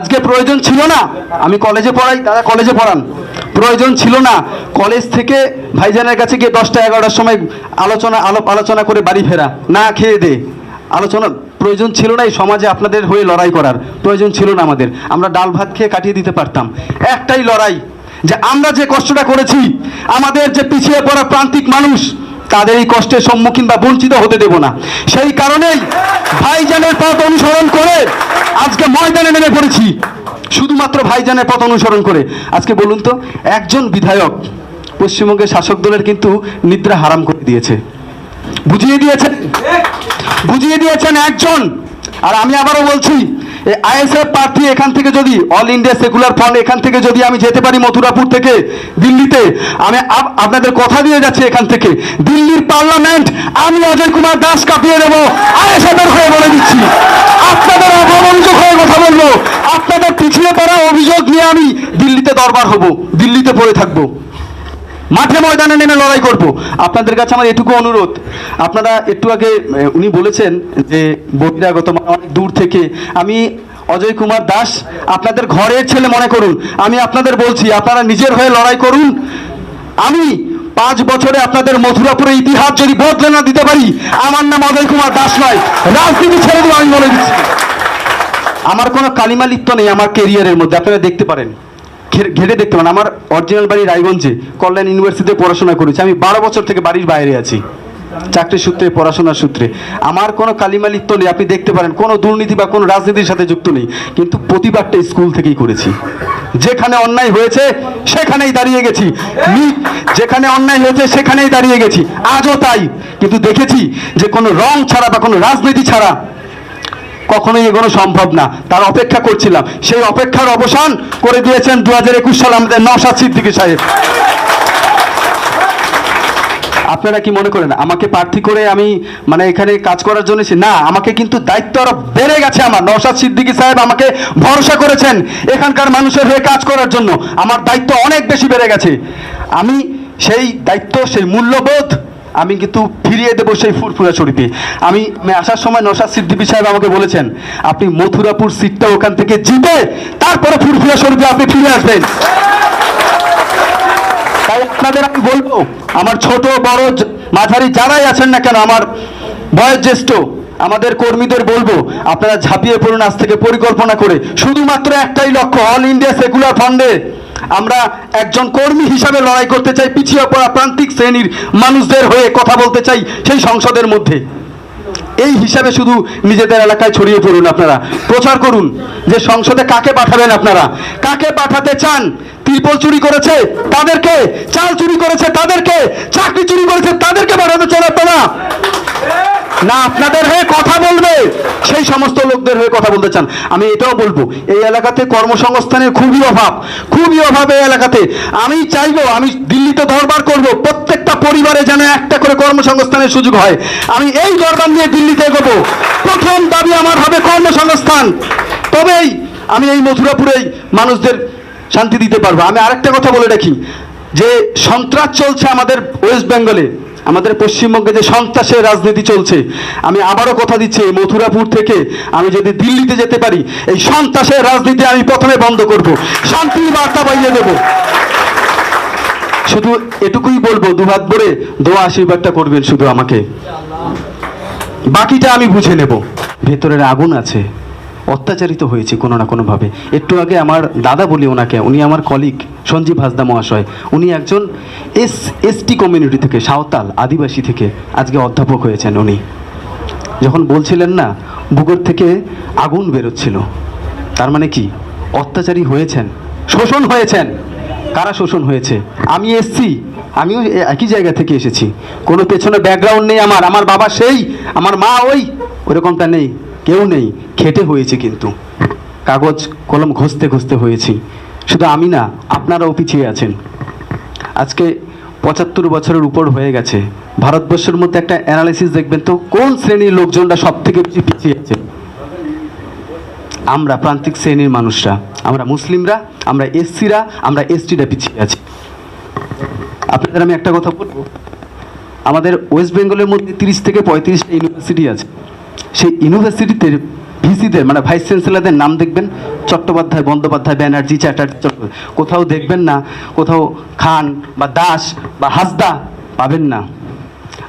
আজকে প্রয়োজন ছিল না, আমি কলেজে পড়াই, দাদা কলেজে পড়ান। প্রয়োজন ছিল না কলেজ থেকে ভাইজানের কাছে গিয়ে দশটা এগারোটার সময় আলোচনা, আলোপ, আলোচনা করে বাড়ি ফেরা, না খেয়ে দে। আলোচনা, প্রয়োজন ছিল না এই সমাজে আপনাদের হয়ে লড়াই করার, প্রয়োজন ছিল না আমাদের। আমরা ডাল ভাত খেয়ে কাটিয়ে দিতে পারতাম। একটাই লড়াই, যে আমরা যে কষ্টটা করেছি, আমাদের যে পিছিয়ে পড়া প্রান্তিক মানুষ তাদের এই কষ্টের সম্মুখীন বা বঞ্চিত হতে দেব না। সেই কারণেই ভাইজানের পথ অনুসরণ করে আজকে ময়দানে নেমে পড়েছি। শুধুমাত্র ভাইজানের পথ অনুসরণ করে। আজকে বলুন তো একজন বিধায়ক পশ্চিমবঙ্গের শাসক দলের কিন্তু নিদ্রা হারাম করে দিয়েছে। বুঝিয়ে দিয়েছেন? বুঝিয়ে দিয়েছেন একজন। আর আমি আবারও বলছি আইএসএফ প্রার্থী এখান থেকে যদি অল ইন্ডিয়া সেকুলার ফ্রন্ট এখান থেকে যদি আমি যেতে পারি মথুরাপুর থেকে দিল্লিতে, আমি আপ- আপনাদের কথা দিয়ে যাচ্ছি এখান থেকে। দিল্লির পার্লামেন্ট, আমি অজয় কুমার দাস কাঁপিয়ে দেবো। আইএসএফ এর হয়ে বলে দিচ্ছি। আপনাদের অপমনোযোগ হয়ে কথা বলব। আপনাদের পিছিয়ে পড়া অভিযোগ নিয়ে আমি দিল্লিতে দরবার হব, দিল্লিতে পড়ে থাকব। মাঠে ময়দানে নেমে লড়াই করব। আপনাদের কাছে আমার এটুকু অনুরোধ। আপনারা একটু আগে উনি বলেছেন যে, বহিরাগত অনেক দূর থেকে। আমি অজয় কুমার দাস, আপনাদের ঘরের ছেলে মনে করুন। আমি আপনাদের বলছি, আপনারা নিজের হয়ে লড়াই করুন। আমি পাঁচ বছরে আপনাদের মথুরাপুরের ইতিহাস যদি বদলে না দিতে পারি, আমার নাম অজয় কুমার দাস নয়। রাজনীতি ছেড়ে দেবো আমি বলে দিচ্ছি। আমার কোনো কালিমা লিপ্ত নেই আমার কেরিয়ারের মধ্যে, আপনারা দেখতে পারেন। ঘেটে দেখতে পান আমার অরিজিনাল বাড়ি রায়গঞ্জে, কল্যাণ ইউনিভার্সিটিতে পড়াশোনা করেছি। আমি বারো বছর থেকে বাড়ির বাইরে আছি চাকরির সূত্রে পড়াশোনার সূত্রে। আমার কোনো কালিমা লিপ্ত নেই, আপনি দেখতে পারেন, কোনো দুর্নীতি বা কোনো রাজনীতির সাথে যুক্ত নেই। কিন্তু প্রতিবাদটা স্কুল থেকেই করেছি। যেখানে অন্যায় হয়েছে, সেখানেই দাঁড়িয়ে গেছি। যেখানে অন্যায় হয়েছে, সেখানেই দাঁড়িয়ে গেছি। আজও তাই। কিন্তু দেখেছি যে কোনো রং ছাড়া বা কোনো রাজনীতি ছাড়া কখনোই এগোনো সম্ভব না। তার অপেক্ষা করছিলাম। সেই অপেক্ষার অবসান করে দিয়েছেন দু হাজার একুশ সালে আমাদের নওশাদ সিদ্দিকি সাহেব। আপনারা কি মনে করেন? আমাকে প্রার্থী করে আমি মানে এখানে কাজ করার জন্য না, আমাকে কিন্তু দায়িত্ব আরও বেড়ে গেছে আমার। নওশাদ সিদ্দিকি সাহেব আমাকে ভরসা করেছেন এখানকার মানুষের হয়ে কাজ করার জন্য। আমার দায়িত্ব অনেক বেশি বেড়ে গেছে। আমি সেই দায়িত্ব, সেই মূল্যবোধ আমি কিন্তু ফিরিয়ে দেবো সেই ফুরফুরা শরীফে আমি আসার সময় নসাদ সিদ্দিকী সাহেব আমাকে বলেছেন, আপনি মথুরাপুর সিটটা ওখান থেকে জিতে তারপরে ফুরফুরা শরীফে আপনি ফিরে আসবেন। তাই আপনাদের আমি বলব, আমার ছোট, বড় মাঝারি যারাই আছেন না কেন, আমার বয়োজ্যেষ্ঠ, আমাদের কর্মীদের বলব, আপনারা ঝাঁপিয়ে পড়ুন আজ থেকে পরিকল্পনা করে। শুধুমাত্র একটাই লক্ষ্য অল ইন্ডিয়া সেকুলার ফান্ডে আমরা একজন কর্মী হিসাবে লড়াই করতে চাই, পিছিয়ে পড়া প্রান্তিক শ্রেণির মানুষদের হয়ে কথা বলতে চাই সেই সংসদের মধ্যে। এই হিসাবে শুধু নিজেদের এলাকায় ছড়িয়ে পড়ুন আপনারা। প্রচার করুন যে সংসদে কাকে পাঠাবেন আপনারা। কাকে পাঠাতে চান? ত্রিপল চুরি করেছে তাদেরকে, চাল চুরি করেছে তাদেরকে, চাকরি চুরি করেছে তাদেরকে পাঠাতে চান আপনারা। না আপনাদের হয়ে কথা বলবে। সেই সমস্ত লোকদের হয়ে কথা বলতে চান। আমি এটাও বলব, এই এলাকাতে কর্মসংস্থানের খুবই অভাব খুবই অভাব এই এলাকাতে। আমি চাইব, আমি দিল্লিতে দরবার করব, প্রত্যেকটা পরিবারে যেন একটা করে কর্মসংস্থানের সুযোগ হয়। আমি এই দরবার নিয়ে দিল্লিতে এগোবো। প্রথম দাবি আমার হবে কর্মসংস্থান। তবেই আমি এই মথুরাপুরেই মানুষদের শান্তি দিতে পারব। আমি আরেকটা কথা বলে রাখি, যে সন্ত্রাস চলছে আমাদের ওয়েস্ট বেঙ্গলে। আমাদের পশ্চিমবঙ্গে যে সন্ত্রাসের রাজনীতি চলছে, আমি আবারও কথা দিচ্ছি মথুরাপুর থেকে আমি যদি দিল্লিতে যেতে পারি, এই সন্ত্রাসের রাজনীতি আমি প্রথমে বন্ধ করব। শান্তির বার্তা বাইরে দেব। শুধু এটুকুই বলব, দুহাত ভরে দোয়া আশীর্বাদটা করবেন শুধু আমাকে। বাকিটা আমি বুঝে নেব। ভেতরের আগুন আছে। অত্যাচারিত হয়েছে কোনো না কোনোভাবে। একটু আগে আমার দাদা বলি ওনাকে, উনি আমার কলিগ সঞ্জীব হাসদা মহাশয়। উনি একজন এস এসটি কমিউনিটি থেকে, সাঁওতাল, আদিবাসী থেকে আজকে অধ্যাপক হয়েছেন উনি। যখন বলছিলেন না বুকর থেকে আগুন বেরোচ্ছিল। তার মানে কি? অত্যাচারী হয়েছেন। শোষণ হয়েছেন। কারা শোষণ হয়েছে? আমি এসছি, আমিও একই জায়গা থেকে এসেছি। কোনো পেছনে ব্যাকগ্রাউন্ড নেই আমার আমার বাবা সেই, আমার মা ওই। ওরকমটা নেই। কেউ নেই, খেটে হয়েছে কিন্তু। কাগজ, কলম ঘষতে ঘষতে হয়েছি। শুধু আমি না, আপনারাও পিছিয়ে আছেন। আজকে পঁচাত্তর বছরের উপর হয়ে গেছে। ভারতবর্ষের মধ্যে একটা অ্যানালাইসিস দেখবেন তো, কোন শ্রেণির লোকজনরা সব থেকে বেশি পিছিয়ে আছে? আমরা প্রান্তিক শ্রেণির মানুষরা। আমরা মুসলিমরা, আমরা এসসিরা, আমরা এসটিরা পিছিয়ে আছি। আপনাদের আমি একটা কথা বলব। আমাদের ওয়েস্ট বেঙ্গলের মধ্যে তিরিশ থেকে পঁয়ত্রিশটা ইউনিভার্সিটি আছে। সেই ইউনিভার্সিটিতে ভিসিদের মানে ভাইস চ্যান্সেলরদের নাম দেখবেন, চট্টোপাধ্যায়, বন্দ্যোপাধ্যায়, ব্যানার্জি, চ্যাটার্জি। কোথাও দেখবেন না, কোথাও খান বা দাস বা হাসদা পাবেন না।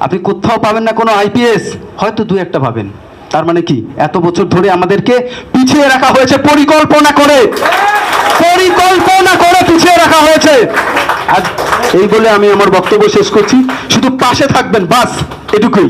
আপনি কোথাও পাবেন না কোনো আইপিএস হয়তো দু একটা পাবেন। তার মানে কি? এত বছর ধরে আমাদেরকে পিছিয়ে রাখা হয়েছে, পরিকল্পনা করে। পরিকল্পনা করে পিছিয়ে রাখা হয়েছে। আজ এই বলে আমি আমার বক্তব্য শেষ করছি। শুধু পাশে থাকবেন, বাস, এটুকুই।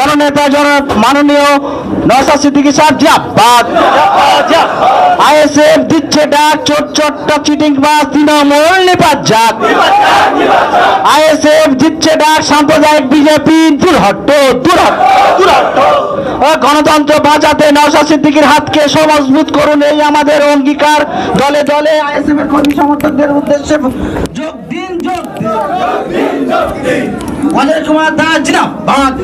জননেতা জন মাননীয় নসা সিদ্দিকী সাহেব জিয়াবাদ আইএসএফ দিচ্ছে ডাক ছোট ছোট্ট চিটিং বাস, তৃণমূল নিপাত যাক আইএসএফ দিচ্ছে ডাক, সাম্প্রদায়িক বিজেপি, দুর্হট্ট দুর্হট্ট গণতন্ত্র বাঁচাতে নওশাদ সিদ্দিকীর হাতকে সমজবুত করুন, এই আমাদের অঙ্গীকার। দলে দলে আইএসএফ এর কর্মী সমর্থকদের উদ্দেশ্যে যোগ দিন যোগ দিন। কুমার দাস জিন্দাবাদ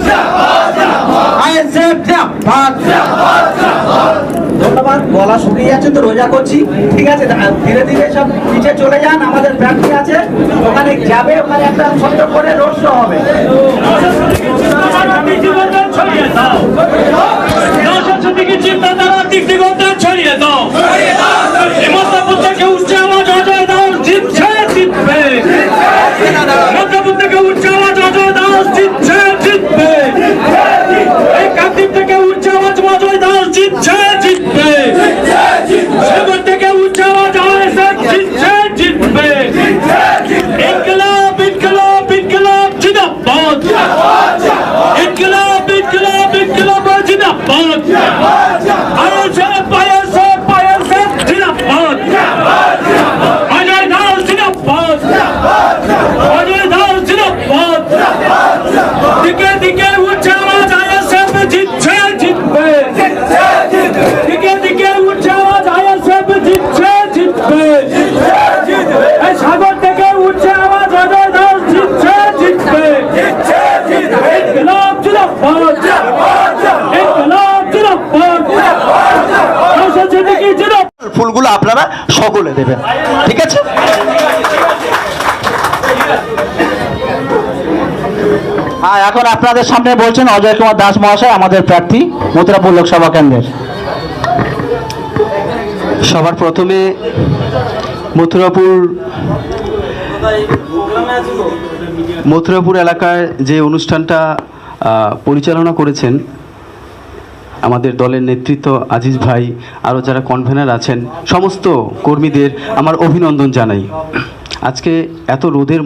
আইএসএফ জিনাবাদ ধন্যবাদ গলা শুকিয়ে যাচ্ছে তো রোজা করছি ঠিক আছে ধীরে ধীরে সব নিচে চলে যান আমাদের প্রার্থী আছে ওখানে যাবে ওখানে একটা ছোট্ট করে রোড শো হবে দিগন্তা ছড়িয়ে দাও নশো থেকে চিন্তাধারা দিক দিগন্তা ছড়িয়ে দাও মধ্যপুর থেকে উঠছে আওয়াজ অজয় দাও জিতছে জিতবে মধ্যপুর থেকে উঠছে আওয়াজ অজয় দাও জিতছে জিতবে এই কাকদ্বীপ থেকে উঠছে আওয়াজ অজয় দাও জিতছে জিতবে সাগর থেকে উঠছে আওয়াজ আইএসএফ জিতছে জিতবে ইনকলাব ইনকলাব ইনকলাব জিন্দাবাদ ইনকলাব ইনকলাব ইনকলাব জিন্দাবাদ আইএসএফ আইএসএফ আইএসএফ জিন্দাবাদ অজয় দাস জিন্দাবাদ অজয় দাস জিন্দাবাদ দিকে দিকে উঠছে আওয়াজ আইএসএফ জিতছে জিতবে। দিকে দিকে উঠছে আওয়াজ আইএসএফ জিতছে জিতবে। এই সাগর থেকে উঠছে আওয়াজ অজয় দাস জিতছে জিতবে। ইনকলাব জিন্দাবাদ ইনকলাব জিন্দাবাদ নওশাদ সিদ্দিকী জিন্দাবাদ ফুলগুলো আপনারা সকলে দেবেন ঠিক আছে? হ্যাঁ এখন আপনাদের সামনে বলছেন অজয় কুমার দাস মহাশয়, আমাদের প্রার্থী, মথুরাপুর লোকসভা কেন্দ্রের। সবার প্রথমে মথুরাপুর মথুরাপুর এলাকার যে অনুষ্ঠানটা পরিচালনা করেছেন আমাদের দলের নেতৃত্ব আজিজ ভাই, আরও যারা কনভেনার আছেন, সমস্ত কর্মীদের আমার অভিনন্দন জানাই। আজকে এত রোদের